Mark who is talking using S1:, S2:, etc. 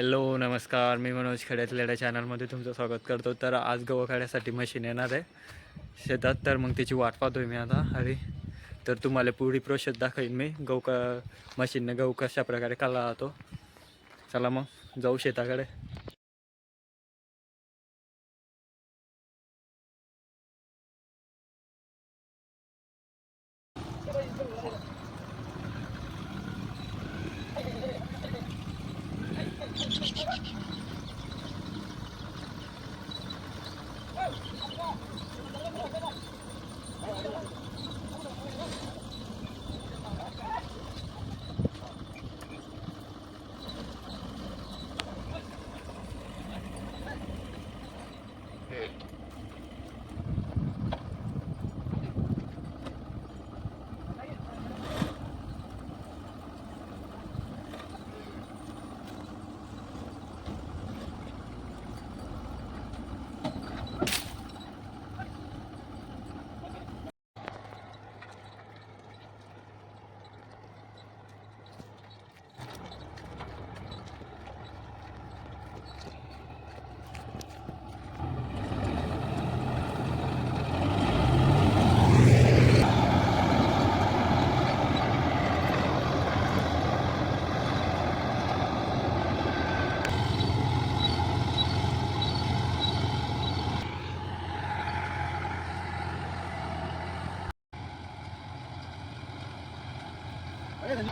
S1: Hello नमस्कार. मी मनोज खेड्यातलेड्या चॅनलमध्ये तुमचं स्वागत करतो. तर आज गहू काढण्यासाठी मशीन येणार आहे. शेतात तर मग त्याची वाट पाहतोय मी आता. अरे तर तुम्हाला पुढी प्रोसेस दाखवेन मी. गहू का मशीनने गहू कशा प्रकारे काढला जातो. चला मग जाऊ शेताकडे. Evet.